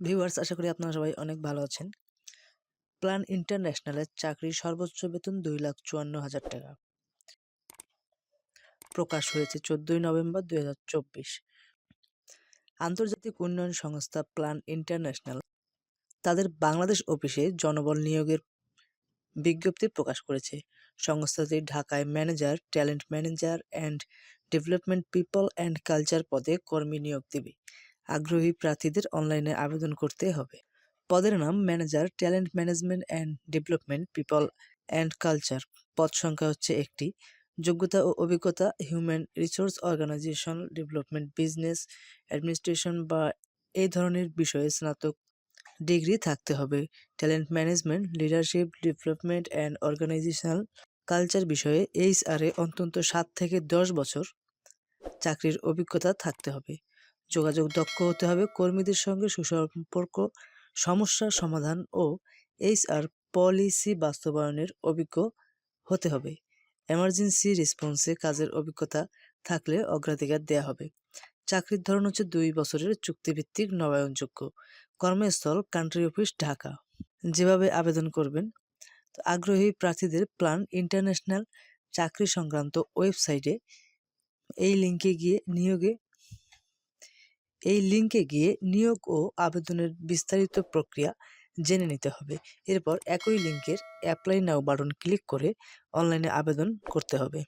Viewers, আশা করি আপনারা সবাই অনেক ভালো আছেন। প্ল্যান ইন্টারন্যাশনালের চাকরির সর্বোচ্চ বেতন দুই লাখ চুয়ান্ন হাজার টাকা। প্রকাশ হয়েছে চোদ্দই নভেম্বর দুই হাজার চব্বিশ। আন্তর্জাতিক উন্নয়ন সংস্থা প্ল্যান ইন্টারন্যাশনাল তাদের বাংলাদেশ অফিসে জনবল নিয়োগের বিজ্ঞপ্তি প্রকাশ করেছে। সংস্থাটি ঢাকায় manager, talent manager and development people and culture পদে কর্মী নিয়োগ দেবে। আগ্রহী প্রার্থীদের অনলাইনে আবেদন করতে হবে। পদের নাম manager talent management and development people and culture পদ সংখ্যা হচ্ছে একটি। যোগ্যতা ও অভিজ্ঞতা human resource organisation development business administration বা এই ধরনের বিষয়ে স্নাতক ডিগ্রি থাকতে হবে। Talent management leadership development and organisational culture বিষয়ে এইচআরে অন্তত সাত থেকে দশ বছর চাকরির অভিজ্ঞতা থাকতে হবে। যোগাযোগ দক্ষ হতে হবে, কর্মীদের সঙ্গে সুসম্পর্ক, সমস্যার সমাধান ও এইচআর পলিসি বাস্তবায়নের অভিজ্ঞ হতে হবে। এমার্জেন্সি রেসপন্সে কাজের অভিজ্ঞতা থাকলে অগ্রাধিকার দেওয়া হবে। চাকরির ধরন হচ্ছে দুই বছরের চুক্তিভিত্তিক নবায়নযোগ্য। কর্মস্থল কান্ট্রি অফিস ঢাকা। যেভাবে আবেদন করবেন আগ্রহী প্রার্থীদের প্ল্যান ইন্টারন্যাশনাল চাকরি সংক্রান্ত ওয়েবসাইটে এই লিঙ্কে গিয়ে নিয়োগে এই লিঙ্কে গিয়ে নিয়োগ ও আবেদনের বিস্তারিত প্রক্রিয়া জেনে নিতে হবে। এরপর একই লিঙ্কের অ্যাপ্লাই নাও বাটন ক্লিক করে অনলাইনে আবেদন করতে হবে।